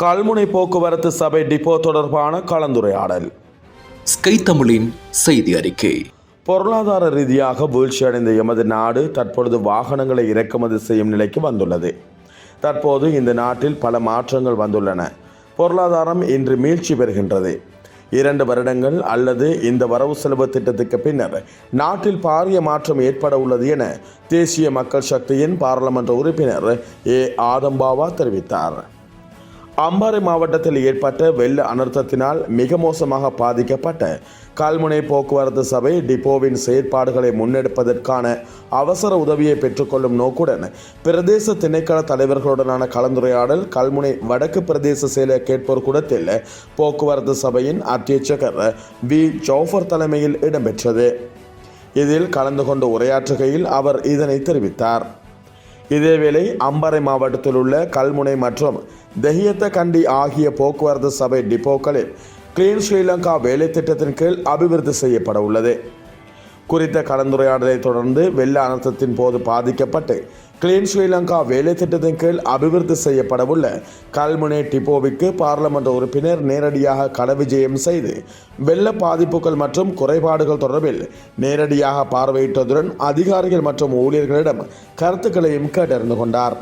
கல்முனை போக்குவரத்து சபை டிப்போ தொடர்பான கலந்துரையாடல். ஸ்கை தமிழின் செய்தி அறிக்கை. பொருளாதார ரீதியாக வீழ்ச்சியடைந்த எமது நாடு தற்பொழுது வாகனங்களை இறக்குமதி செய்யும் நிலைக்கு வந்துள்ளது. தற்போது இந்த நாட்டில் பல மாற்றங்கள் வந்துள்ளன. பொருளாதாரம் இன்று மீழ்ச்சி பெறுகின்றது. இரண்டு வருடங்கள் அல்லது இந்த வரவு செலவு திட்டத்துக்கு பின்னர் நாட்டில் பாரிய மாற்றம் ஏற்பட உள்ளது என தேசிய மக்கள் சக்தியின் பாராளுமன்ற உறுப்பினர் ஏ ஆதம்பாவா தெரிவித்தார். அம்பாறை மாவட்டத்தில் ஏற்பட்ட வெள்ள அனர்த்தத்தினால் மிக மோசமாக பாதிக்கப்பட்ட கல்முனை போக்குவரத்து சபை டிப்போவின் செயற்பாடுகளை முன்னெடுப்பதற்கான அவசர உதவியை பெற்றுக்கொள்ளும் நோக்குடன் பிரதேச திணைக்கள தலைவர்களுடனான கலந்துரையாடல் கல்முனை வடக்கு பிரதேச செயலக கேட்போர் கூடத்தில் போக்குவரத்து சபையின் அத்தியட்சகர் வி. ஜோஃபர் தலைமையில் இடம்பெற்றது. இதில் கலந்து கொண்டு உரையாற்றுகையில் அவர் இதனை தெரிவித்தார். இதேவேளை அம்பரை மாவட்டத்தில் உள்ள கல்முனை மற்றும் தெஹியத்த கண்டி ஆகிய போக்குவரத்து சபை டிப்போக்களில் கிளீன் ஸ்ரீலங்கா வேலை திட்டத்தின் கீழ் அபிவிருத்தி செய்யப்பட உள்ளது. குறித்த கலந்துரையாடலை தொடர்ந்து வெள்ள அனர்த்தத்தின் போது பாதிக்கப்பட்டு கிளீன் ஸ்ரீலங்கா வேலை திட்டத்தின் கீழ் அபிவிருத்தி செய்யப்படவுள்ள கல்முனை டிப்போவிற்கு பாராளுமன்ற உறுப்பினர் நேரடியாக கடவிஜயம் செய்து வெள்ள பாதிப்புகள் மற்றும் குறைபாடுகள் தொடர்பில் நேரடியாக பார்வையிட்டதுடன் அதிகாரிகள் மற்றும் ஊழியர்களிடம் கருத்துக்களையும் கேட்டறிந்து கொண்டார்.